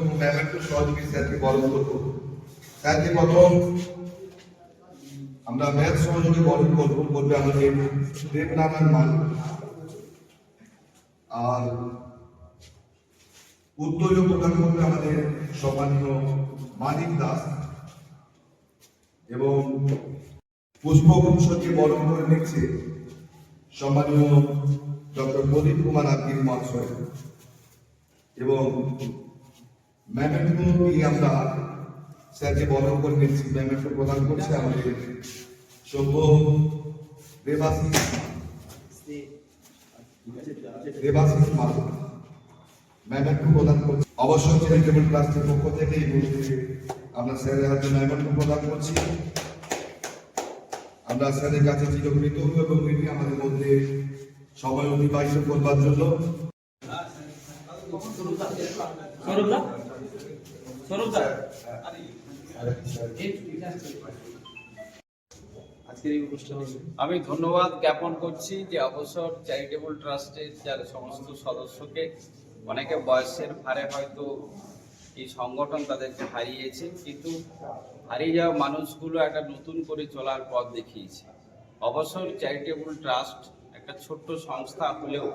এবং ম্যামেন্টো সহযোগী স্যারকে বরণ করব। স্যারকে প্রথম আমরা ম্যাথ সহযোগী বরণ করব করবে আমাদের দেবনারায়ণ মান। আর উত্তরীয় প্রদান করবে আমাদের সম্মানীয় মানিক দাস। এবং পুষ্পগুচ্ছকে বরণ করে নিচ্ছে সম্মানীয় ডক্টর প্রদীপ কুমার আব্দির মহাশয়। এবং ম্যামেন্টো দিয়ে আমরা স্যারকে বরণ করে নিচ্ছি ম্যামেন্টো প্রদান করছে আমাদের সভ্য দেবাশিস দেবাশিস মাল ম্যামেন্টো প্রদান করছি। অবশ্যই চ্যারিটেবল ট্রাস্টের পক্ষ থেকে এই মুহূর্তে আমরা স্যারের হাতে ম্যামেন্টো প্রদান করছি। আমরা স্যারের কাছে চিরকৃতজ্ঞ এবং এটি আমাদের মধ্যে সময় অতিবাহিত করবার জন্য এই অনুষ্ঠানে আমি ধন্যবাদ জ্ঞাপন করছি যে অবসর চ্যারিটেবল ট্রাস্টের যার সমস্ত সদস্যকে, অনেকে বয়সের ভারে হয়তো এই সংগঠন তাদেরকে হারিয়েছে, কিন্তু হারিয়ে যাওয়া মানুষগুলো একটা নতুন করে চলার পথ দেখিয়েছে। অবসর চ্যারিটেবল ট্রাস্ট একটা ছোট্ট সংস্থা হলেও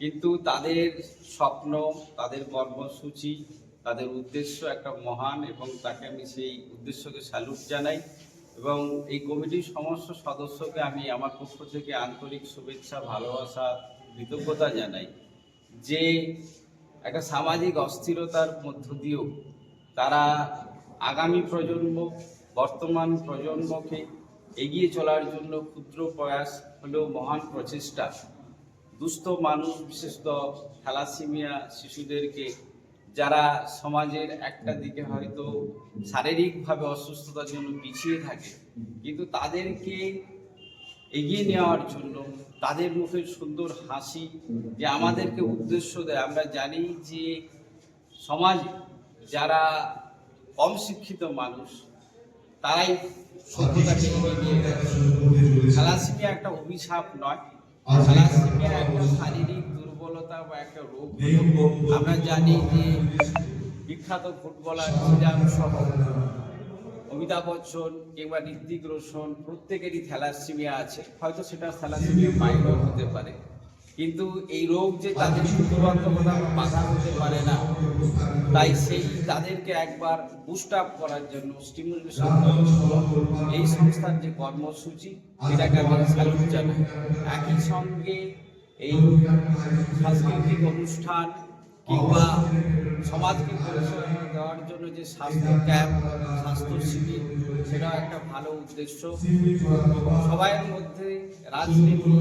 কিন্তু তাদের স্বপ্ন, তাদের কর্মসূচি তাদের উদ্দেশ্য একটা মহান এবং তাকে আমি সেই উদ্দেশ্যকে স্যালুট জানাই এবং এই কমিটির সমস্ত সদস্যকে আমি আমার পক্ষ থেকে আন্তরিক শুভেচ্ছা, ভালোবাসা, কৃতজ্ঞতা জানাই যে একটা সামাজিক অস্থিরতার মধ্য দিয়েও তারা আগামী প্রজন্ম, বর্তমান প্রজন্মকে এগিয়ে চলার জন্য ক্ষুদ্র প্রয়াস হলেও মহান প্রচেষ্টা। দুস্থ মানুষ, বিশেষত থ্যালাসিমিয়া শিশুদেরকে যারা সমাজের একটা দিকে হয়তো শারীরিকভাবে অসুস্থতার জন্য পিছিয়ে থাকে কিন্তু তাদেরকে এগিয়ে নেওয়ার জন্য তাদের মুখে সুন্দর হাসি যে আমাদেরকে উদ্দেশ্য দেয়। আমরা জানি যে সমাজে যারা কম শিক্ষিত মানুষ তারাই সভ্যতাকে এগিয়ে নিয়ে একটা অভিশাপ নয়। থ্যালাসিমিয়া একটা দুর্বলতা বা একটা রোগ আমরা জানি যে বিখ্যাত ফুটবলার জিদান সহ অমিতাভ বচ্চন কিংবা ঋত্বিক রোশন প্রত্যেকেরই থ্যালাসিমিয়া আছে। হয়তো সেটা থ্যালাসিমিয়া মাইনর হতে পারে। কিন্তু এই রোগ যে তাদের শুধুমাত্রতা বাধা হতে পারে না তাই সেই তাদেরকে একবার বুস্ট আপ করার জন্য স্টিমুলেশন এই সংস্থার যে কর্মসূচি সেটাকে আমি স্যালুট জানাই। একই সঙ্গে এই সাংস্কৃতিক অনুষ্ঠান কিংবা সমাজকে পরিচালনা দেওয়ার জন্য যে স্বাস্থ্য ক্যাম্প স্বাস্থ্য শিবির সেটাও একটা ভালো উদ্দেশ্য। সবাইয়ের মধ্যে রাজনীতি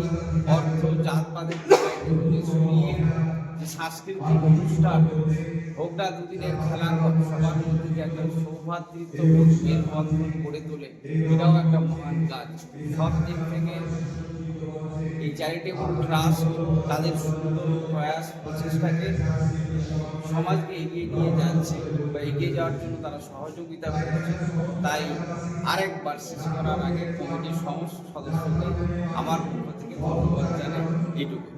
অর্থ জাতপাতের বিষয়গুলোকে সরিয়ে যে সাংস্কৃতিক অনুষ্ঠান হোকটা দুদিনের খেলাঘর সবার মধ্যে যে একটা সৌভাতৃত্ব বন্ধন গড়ে তোলে এটাও একটা মহান কাজ। সব দিক থেকে এই চ্যারিটেবল ট্রাস্ট তাদের সুন্দর প্রয়াস, প্রচেষ্টাকে সমাজকে এগিয়ে নিয়ে যাচ্ছে বা এগিয়ে যাওয়ার জন্য তারা সহযোগিতা করছে। তাই আরেকবার শেষ করার আগে কমিটির সমস্ত সদস্যকে আমার পক্ষ থেকে ধন্যবাদ জানাই। এইটুকু।